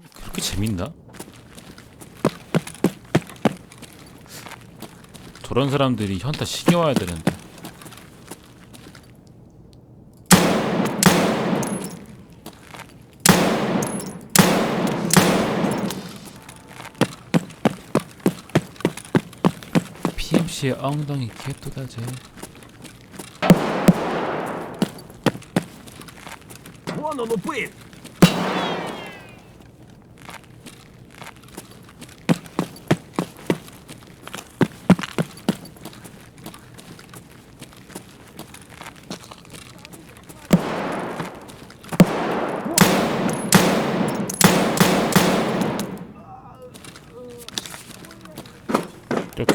그렇게 재밌나? 저런 사람들이 현타 시계 와야 되는데. PMC의 엉덩이 개토다제 원어노 뿌잇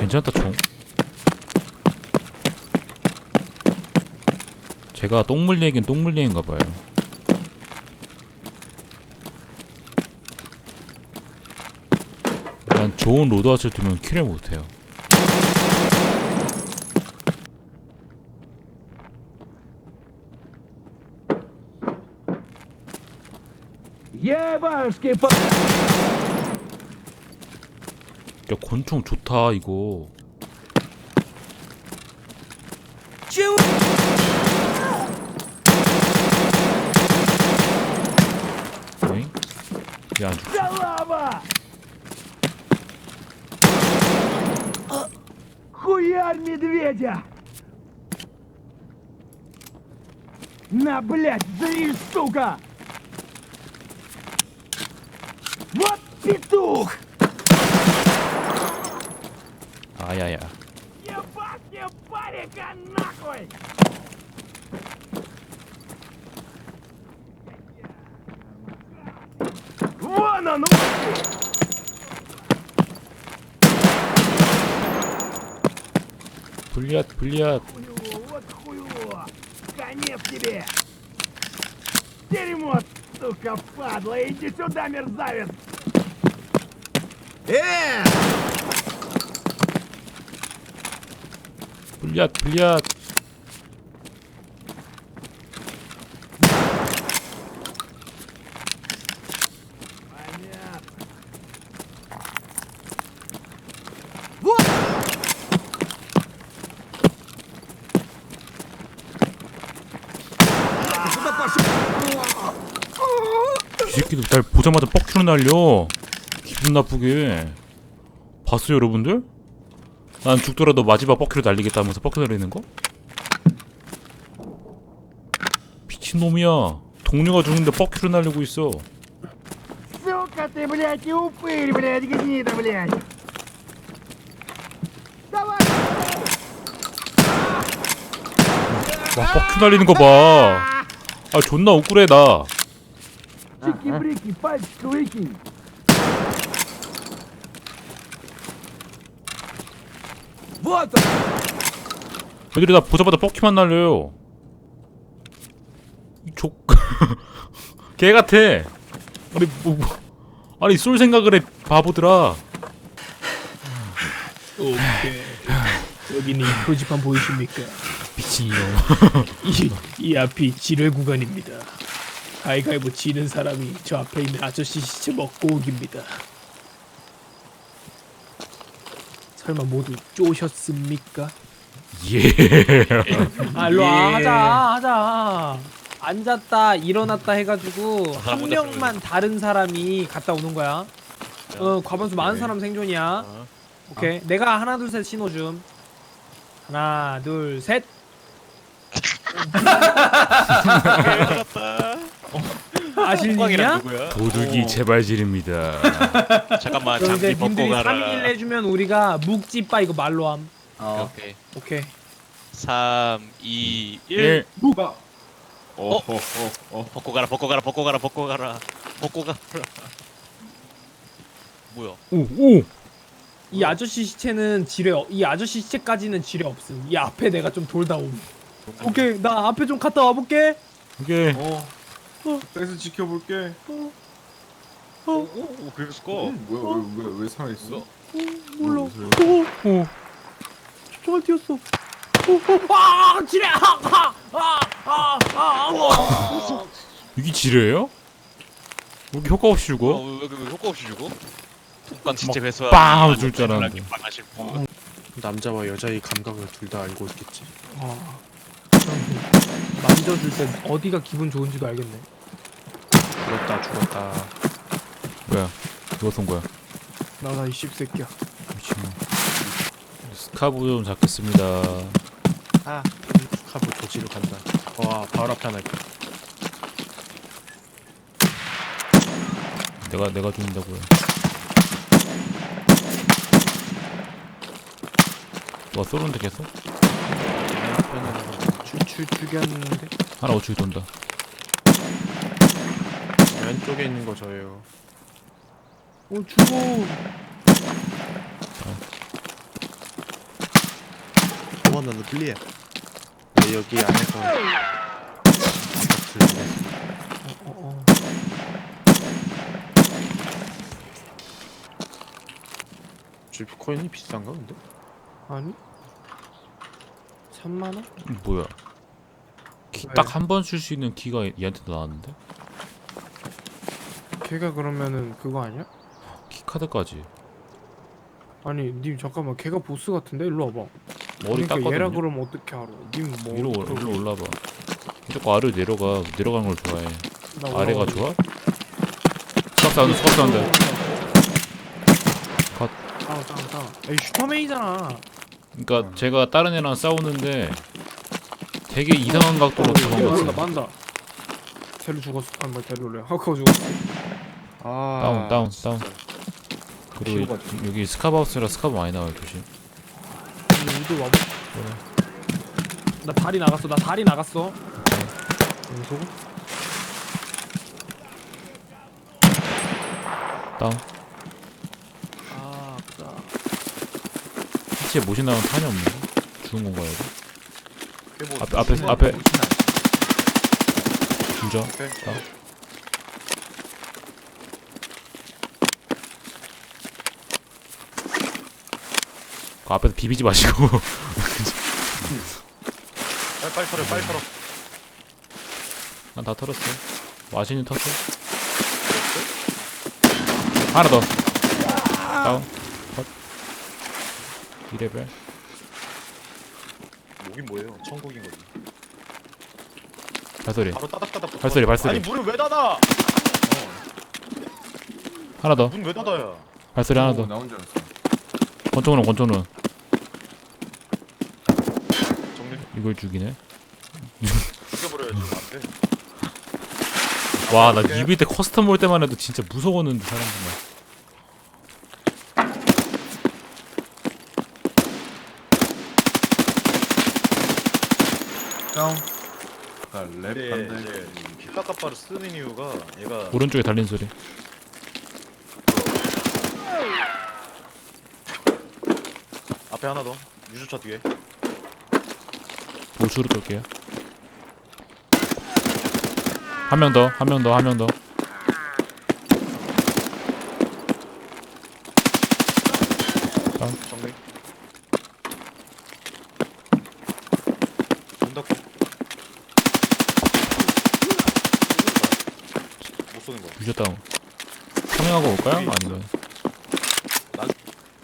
괜찮다 총 제가 똥물리에겐 똥물리인가봐요. 난 좋은 로드아츠를 두면 킬을 못해요. 예발스키 야 권총 좋다 이거 Чего? 응? 왜안 죽? Шалава! Хуярь медведя! На, блядь, зри, сука! Вот петух! Ай-яй-яй. Не бахни парика нахуй! Вон он! Плят, плят. Хуйло, вот хуйло. Конец тебе. Дерьмо, сука, падла. Иди сюда, мерзавец. Э! 불리앗 불리앗. 새끼들 날 보자마자 뻑큐로 날려. 기분 나쁘게. 봤어요 여러분들? 난 죽더라도 마지막 뻑큐로 날리겠다면서 뻑큐 날리는 거? 미친놈이야 동료가 죽는데 뻑큐로 날리고 있어 Сука ты, блядь, и упырь, блядь, гнида, блядь! Давай! 와 뻑큐 날리는 거봐아 존나 억울해 나 Чики-брики, пальчик выкинь! What 애들이 나 보자마자 뽑기만 날려요. 이 족. 개 같아. 아니 뭐, 뭐 아니 쏠 생각을 해 바보들아. 오케이. 여기는 표지판 보이십니까? 미친놈. 이, 이 앞이 지뢰 구간입니다. 가위가위보 지는 사람이 저 앞에 있는 아저씨 시체 먹고 오기입니다. 설마 모두 쪼셨습니까? 예 아, 일로 와, 예. 하자, 하자. 앉았다, 일어났다 해가지고 아, 사람 한 혼자 명만 다른 사람이 갔다 오는 거야. 어, 과반수 많은 사람 생존이야. 어. 오케이. 내가 하나, 둘, 셋 신호 줌. 하나, 둘, 셋. 누구야? 도둑이 어. 재발질입니다 잠깐만 그럼 이제 장비 벗고 님들이 가라 3일 해주면 우리가 묵찌빠 이거 말로 함. 오케이 오케이. 3 2 1예 어? 벗고 가라 벗고 가라 벗고 가라 벗고 가라 벗고 가라 뭐야 오 오 이 아저씨 시체는 지뢰, 없- 이 아저씨 시체까지는 지뢰 없음. 이 앞에 내가 좀 돌다 옴. 오케이, 나 앞에 좀 갔다 와볼게. 이게 어. 그래서 지켜볼게. 어, 오, 오 그랬을 거 뭐야 왜왜 왜 살아 있어? 몰라. 무슨 어, 어. 총알 튀었어. 어, 어, 아, 지뢰! 아, 아, 아, 아, 아, 아, 아. 이게 지뢰예요? 여기 효과 없이 죽어? 어, 왜, 왜, 왜 효과 없이 죽어? 손간 진짜 배수야. 빵! 줄줄 알았는데. 빵하실 분. 남자와 여자의 감각을 둘 다 알고 있겠지. 아, 만져줄 때 어디가 기분 좋은지도 알겠네. 죽었다 죽었다. 뭐야 누가 쏜 거야 나나 이 씹새끼야. 미친놈 스카브 좀 잡겠습니다 아 카브 도지로 간다. 와 바로 앞에 하나 있다. 내가 내가 죽는다고요 누가 쏘는데 계속? 내 앞에는 추추 죽였는데. 하나 우측에 돈다 왼쪽에 있는 거 저예요. 어 죽어. 원하는 클리어. 네, 여기 안에서 들리네. 어, 어. GP 코인이 비싼가 근데? 아니? 3만 원? 뭐야 왜? 딱 한 번 쓸 수 있는 키가 얘한테 나왔는데? 걔가 그러면은 그거 아니야? 키 카드까지 아니 님 잠깐만 걔가 보스 같은데 일로 와봐. 머리 그러니까 땄거든요 얘라 그러면 어떻게 알아? 님뭐 위로 올- 위로 올라봐 자꾸 아래로 내려가 내려가는 걸 좋아해 아래가 좋아? 수박 사운드 수박 사운드 컷. 다운 다운 다운. 에이 슈퍼맨이잖아. 그러니까 제가 다른 애랑 싸우는데 되게 이상한 각도로 어, 도망갔어 만다 만다. 델루 죽었어. 아니 뭐 델루래. 하커 죽었어. 아 다운 다운. 다운 그리고 이- 여기 스카바우스라 스카브 많이 나와요 조심 우드 와봐. 나 다리 나갔어. 나 다리 나갔어. 연속? 다운 아 아프다. 시체 못이 나온 탄이 없는 거? 죽은 건가 여기? 뭐 앞에 앞에 앞에 진짜? 오케이. 다운 그 앞에서 비비지 마시고 빨리 빨리 털어 빨리 털어. 난 다 털었어 마신이 털었어 하나 더 다운 컷 2레벨 목이 뭐예요? 천국인 거지. 발소리 바로 따닥따닥. 발소리 발소리 아니 문을 왜 닫아? 하나 더 문 왜 닫아야? 발소리 하나 더나 혼자 알았어. 권총으로 권총으로 정리 이걸 죽이네 죽여버려야지. 안 돼. 와나 입을 때 커스텀 볼 때만 해도 진짜 무서웠는데 사람들만 다운. 나 네, 랩 반대. 이제 피카카파를 쓰는 이유가 얘가 오른쪽에 달린 소리 앞에 하나 더. 유주차 뒤에. 보수로 끌게요. 한 명 더 한 명 더 한 명 더. 정리. 문 닫고 못 쏘는 거. 유저 다운. 파밍하고 올까요? 아니면?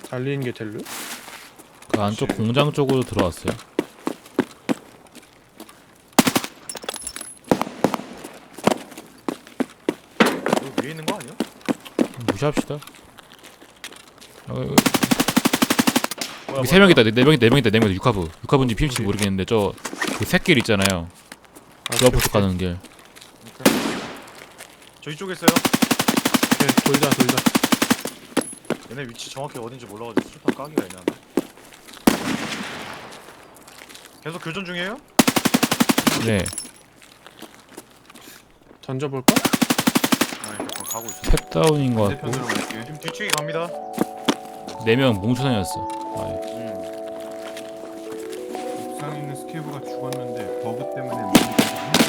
달리는 게 델루? 그 안쪽 공장 쪽으로 들어왔어요. 여기 위에 있는 거 아니야? 무시합시다. 어, 여기 세 명이다. 네 명이다 네 명이다. 네 명이다. 육하부. 육하부인지 PMC 모르겠는데 저그 새길 있잖아요. 그 앞으로 가는 길. 저 이쪽에 있어요. 오케이 돌자 돌자. 얘네 위치 정확히 어딘지 몰라가지고 수류탄 까기가 애매하네 계속 교전 중이에요? 네 던져볼까? 가고 있어 탭 다운인 것 같고 반대편으로 갈게. 지금 뒤치기 갑니다 네명 몽추다녔어 아, 예. 음. 옥상에 있는 스케브가 죽었는데 버그 때문에 문이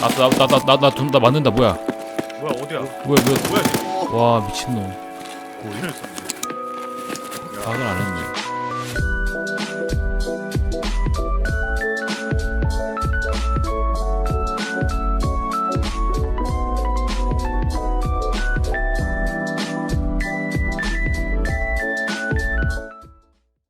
아, 나, 나, 나, 나, 나, 돈, 나 맞는다, 뭐야. 뭐야 어디야 뭐야, 뭐야. 뭐야 와, 미친놈. 뭐 이랬어 파악을 안 했네.